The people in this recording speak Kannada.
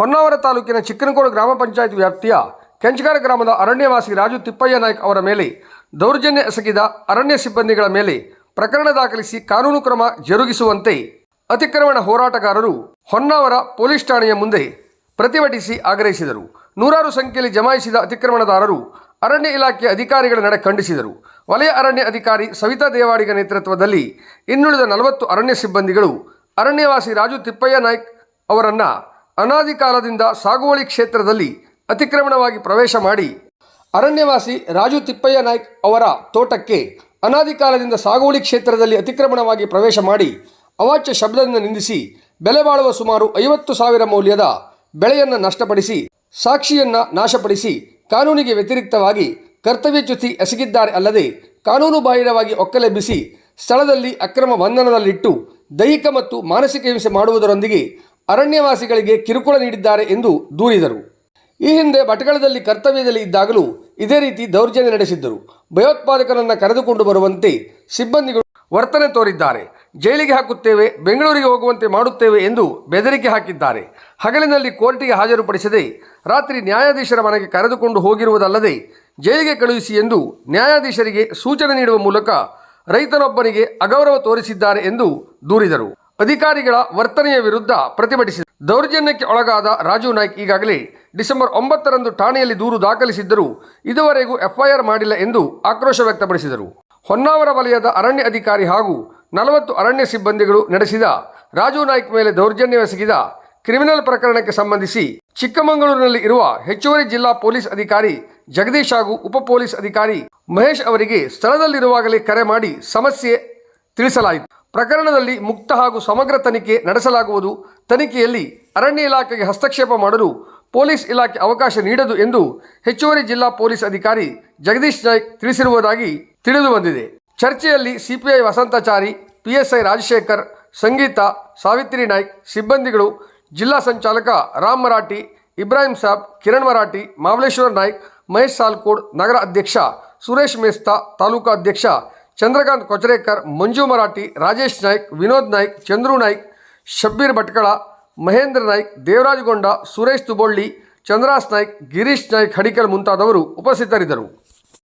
ಹೊನ್ನಾವರ ತಾಲೂಕಿನ ಚಿಕ್ಕನಕೋಡು ಗ್ರಾಮ ಪಂಚಾಯತ್ ವ್ಯಾಪ್ತಿಯ ಕೆಂಚಗಾರ ಗ್ರಾಮದ ಅರಣ್ಯವಾಸಿ ರಾಜು ತಿಪ್ಪಯ್ಯ ನಾಯ್ಕ್ ಅವರ ಮೇಲೆ ದೌರ್ಜನ್ಯ ಎಸಗಿದ ಅರಣ್ಯ ಸಿಬ್ಬಂದಿಗಳ ಮೇಲೆ ಪ್ರಕರಣ ದಾಖಲಿಸಿ ಕಾನೂನು ಕ್ರಮ ಜರುಗಿಸುವಂತೆ ಅತಿಕ್ರಮಣ ಹೋರಾಟಗಾರರು ಹೊನ್ನಾವರ ಪೊಲೀಸ್ ಠಾಣೆಯ ಮುಂದೆ ಪ್ರತಿಭಟಿಸಿ ಆಗ್ರಹಿಸಿದರು. ನೂರಾರು ಸಂಖ್ಯೆಯಲ್ಲಿ ಜಮಾಯಿಸಿದ ಅತಿಕ್ರಮಣದಾರರು ಅರಣ್ಯ ಇಲಾಖೆಯ ಅಧಿಕಾರಿಗಳ ನಡೆ ಖಂಡಿಸಿದರು. ವಲಯ ಅರಣ್ಯ ಅಧಿಕಾರಿ ಸವಿತಾ ದೇವಾಡಿಗ ನೇತೃತ್ವದಲ್ಲಿ ಇನ್ನುಳಿದ ನಲವತ್ತು ಅರಣ್ಯ ಸಿಬ್ಬಂದಿಗಳು ಅರಣ್ಯವಾಸಿ ರಾಜು ತಿಪ್ಪಯ್ಯ ನಾಯ್ಕ್ ಅವರನ್ನು ಅನಾದಿ ಕಾಲದಿಂದ ಸಾಗುವಳಿ ಕ್ಷೇತ್ರದಲ್ಲಿ ಅತಿಕ್ರಮಣವಾಗಿ ಪ್ರವೇಶ ಮಾಡಿ ಅರಣ್ಯವಾಸಿ ರಾಜು ತಿಪ್ಪಯ್ಯ ನಾಯ್ಕ್ ಅವರ ತೋಟಕ್ಕೆ ಅನಾದಿ ಕಾಲದಿಂದ ಸಾಗುವಳಿ ಕ್ಷೇತ್ರದಲ್ಲಿ ಅತಿಕ್ರಮಣವಾಗಿ ಪ್ರವೇಶ ಮಾಡಿ ಅವಾಚ್ಯ ಶಬ್ದದಿಂದ ನಿಂದಿಸಿ ಬೆಲೆ ಬಾಳುವ ಸುಮಾರು ಐವತ್ತು ಸಾವಿರ ಮೌಲ್ಯದ ಬೆಳೆಯನ್ನು ನಷ್ಟಪಡಿಸಿ, ಸಾಕ್ಷಿಯನ್ನು ನಾಶಪಡಿಸಿ, ಕಾನೂನಿಗೆ ವ್ಯತಿರಿಕ್ತವಾಗಿ ಕರ್ತವ್ಯಚ್ಯುತಿ ಎಸಗಿದ್ದಾರೆ ಅಲ್ಲದೆ ಕಾನೂನು ಬಾಹಿರವಾಗಿ ಒಕ್ಕಲೆಬ್ಬಿಸಿ ಸ್ಥಳದಲ್ಲಿ ಅಕ್ರಮ ಬಂಧನದಲ್ಲಿಟ್ಟು ದೈಹಿಕ ಮತ್ತು ಮಾನಸಿಕ ಹಿಂಸೆ ಮಾಡುವುದರೊಂದಿಗೆ ಅರಣ್ಯವಾಸಿಗಳಿಗೆ ಕಿರುಕುಳ ನೀಡಿದ್ದಾರೆ ಎಂದು ದೂರಿದರು. ಈ ಹಿಂದೆ ಭಟ್ಕಳದಲ್ಲಿ ಕರ್ತವ್ಯದಲ್ಲಿ ಇದ್ದಾಗಲೂ ಇದೇ ರೀತಿ ದೌರ್ಜನ್ಯ ನಡೆಸಿದ್ದರು. ಭಯೋತ್ಪಾದಕರನ್ನು ಕರೆದುಕೊಂಡು ಬರುವಂತೆ ಸಿಬ್ಬಂದಿಗಳು ವರ್ತನೆ ತೋರಿದ್ದಾರೆ. ಜೈಲಿಗೆ ಹಾಕುತ್ತೇವೆ, ಬೆಂಗಳೂರಿಗೆ ಹೋಗುವಂತೆ ಮಾಡುತ್ತೇವೆ ಎಂದು ಬೆದರಿಕೆ ಹಾಕಿದ್ದಾರೆ. ಹಗಲಿನಲ್ಲಿ ಕೋರ್ಟಿಗೆ ಹಾಜರುಪಡಿಸದೆ ರಾತ್ರಿ ನ್ಯಾಯಾಧೀಶರ ಮನೆಗೆ ಕರೆದುಕೊಂಡು ಹೋಗಿರುವುದಲ್ಲದೆ ಜೈಲಿಗೆ ಕಳುಹಿಸಿ ಎಂದು ನ್ಯಾಯಾಧೀಶರಿಗೆ ಸೂಚನೆ ನೀಡುವ ಮೂಲಕ ರೈತನೊಬ್ಬನಿಗೆ ಅಗೌರವ ತೋರಿಸಿದ್ದಾರೆ ಎಂದು ದೂರಿದರು. ಅಧಿಕಾರಿಗಳ ವರ್ತನೆಯ ವಿರುದ್ಧ ಪ್ರತಿಭಟಿಸಿದರು ದೌರ್ಜನ್ಯಕ್ಕೆ ಒಳಗಾದ ರಾಜು ನಾಯ್ಕ್ ಈಗಾಗಲೇ ಡಿಸೆಂಬರ್ ಒಂಬತ್ತರಂದು ಠಾಣೆಯಲ್ಲಿ ದೂರು ದಾಖಲಿಸಿದ್ದರೂ ಇದುವರೆಗೂ ಎಫ್ಐಆರ್ ಮಾಡಿಲ್ಲ ಎಂದು ಆಕ್ರೋಶ ವ್ಯಕ್ತಪಡಿಸಿದರು. ಹೊನ್ನಾವರ ವಲಯದ ಅರಣ್ಯ ಅಧಿಕಾರಿ ಹಾಗೂ ನಲವತ್ತು ಅರಣ್ಯ ಸಿಬ್ಬಂದಿಗಳು ನಡೆಸಿದ ರಾಜು ನಾಯ್ಕ್ ಮೇಲೆ ದೌರ್ಜನ್ಯವೆಸಗಿದ ಕ್ರಿಮಿನಲ್ ಪ್ರಕರಣಕ್ಕೆ ಸಂಬಂಧಿಸಿ ಚಿಕ್ಕಮಗಳೂರಿನಲ್ಲಿ ಇರುವ ಹೆಚ್ಚುವರಿ ಜಿಲ್ಲಾ ಪೊಲೀಸ್ ಅಧಿಕಾರಿ ಜಗದೀಶ್ ಹಾಗೂ ಉಪ ಪೊಲೀಸ್ ಅಧಿಕಾರಿ ಮಹೇಶ್ ಅವರಿಗೆ ಸ್ಥಳದಲ್ಲಿರುವಾಗಲೇ ಕರೆ ಮಾಡಿ ಸಮಸ್ಯೆ ತಿಳಿಸಲಾಯಿತು. ಪ್ರಕರಣದಲ್ಲಿ ಮುಕ್ತ ಹಾಗೂ ಸಮಗ್ರ ತನಿಖೆ ನಡೆಸಲಾಗುವುದು. ತನಿಖೆಯಲ್ಲಿ ಅರಣ್ಯ ಇಲಾಖೆಗೆ ಹಸ್ತಕ್ಷೇಪ ಮಾಡಲು ಪೊಲೀಸ್ ಇಲಾಖೆ ಅವಕಾಶ ನೀಡದು ಎಂದು ಹೆಚ್ಚುವರಿ ಜಿಲ್ಲಾ ಪೊಲೀಸ್ ಅಧಿಕಾರಿ ಜಗದೀಶ್ ನಾಯ್ಕ್ ತಿಳಿಸಿರುವುದಾಗಿ ತಿಳಿದು ಬಂದಿದೆ. ಚರ್ಚೆಯಲ್ಲಿ ಸಿಪಿಐ ವಸಂತಾಚಾರಿ, ಪಿಎಸ್ಐ ರಾಜಶೇಖರ್, ಸಂಗೀತ, ಸಾವಿತ್ರಿ ನಾಯ್ಕ್, ಸಿಬ್ಬಂದಿಗಳು, ಜಿಲ್ಲಾ ಸಂಚಾಲಕ ರಾಮ್ ಮರಾಠಿ, ಇಬ್ರಾಹಿಂ ಸಾಬ್, ಕಿರಣ್ ಮರಾಠಿ ಮಾಮಲೇಶ್ವರ್ ನಾಯ್ಕ್, ಮಹೇಶ್ ಸಾಲ್ಕೋಡ್, ನಗರ ಅಧ್ಯಕ್ಷ ಸುರೇಶ್ ಮೇಸ್ತಾ, ತಾಲೂಕಾ ಅಧ್ಯಕ್ಷ ಚಂದ್ರಕಾಂತ್ ಕೊಚರೇಕರ್, ಮಂಜು ಮರಾಠಿ, ರಾಜೇಶ್ ನಾಯ್ಕ್, ವಿನೋದ್ ನಾಯ್ಕ್, ಚಂದ್ರು ನಾಯ್ಕ್, ಶಬ್ಬೀರ್ ಭಟ್ಕಳ, ಮಹೇಂದ್ರ ನಾಯ್ಕ್, ದೇವರಾಜ್ ಗೊಂಡ, ಸುರೇಶ್ ತುಬೊಳ್ಳಿ ಚಂದ್ರಾಸ್ ನಾಯ್ಕ್, ಗಿರೀಶ್ ನಾಯ್ಕ್, ಹಡಿಕಲ್ ಮುಂತಾದವರು ಉಪಸ್ಥಿತರಿದ್ದರು.